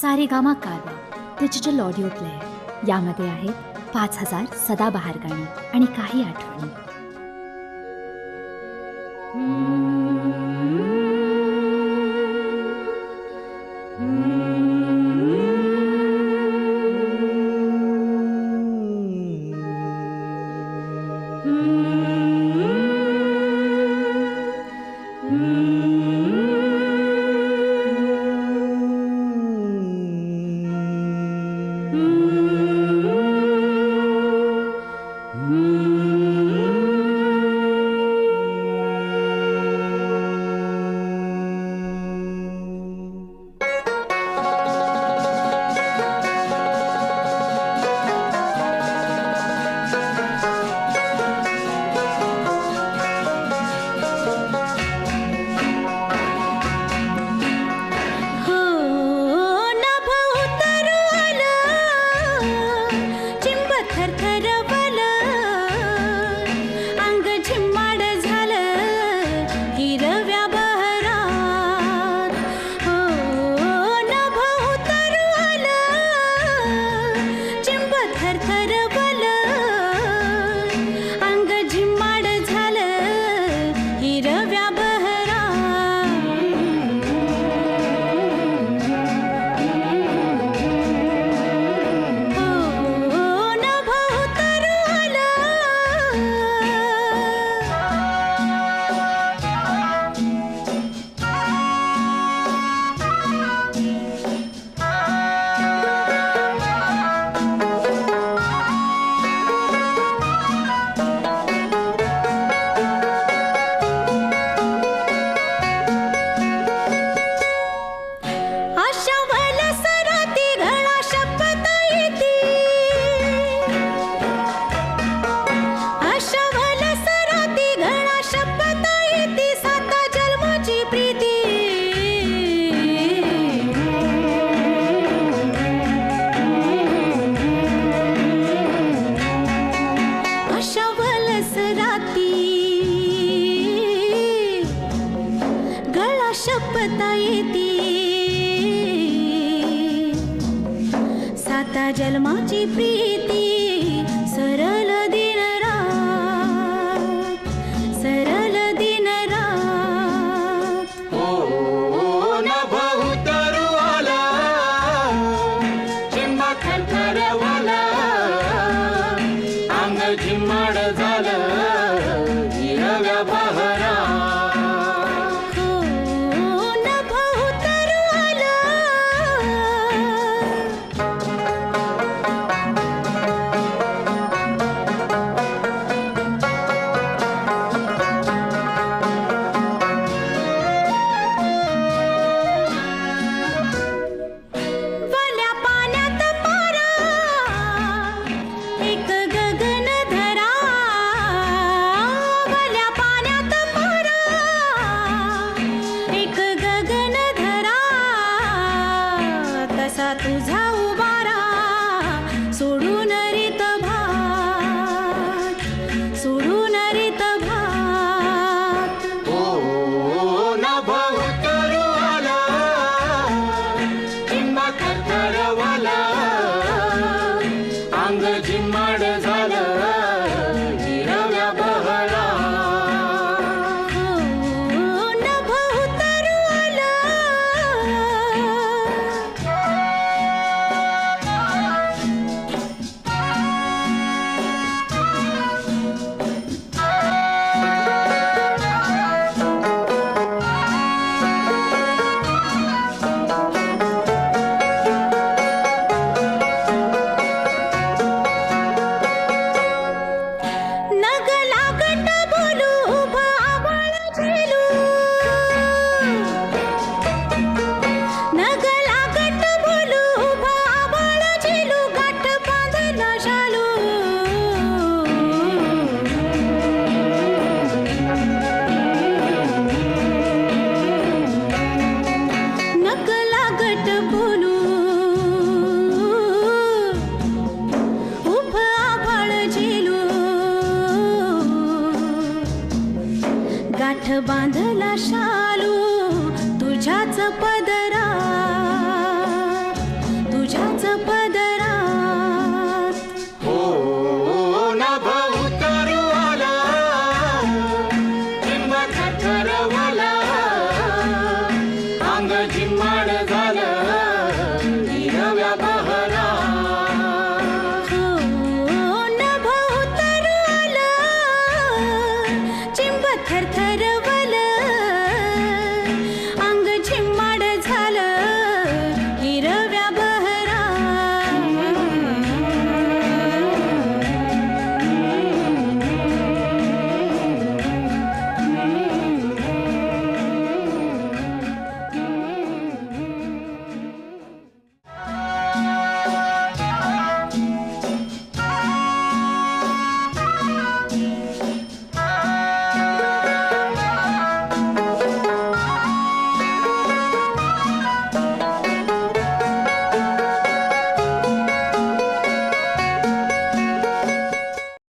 सारे गामा कारवा digital audio player यामध्ये आहेत पाच हजार सदाबहार गाणी आणि काही आठवणी. तुझ्या जन्माची प्रीती सरल दिन रा सरल दिन रा ओ न बहुतरुवाला चिंबा खरखरवाला अंग झिम्माड झालं. ஜிம்மடுதான்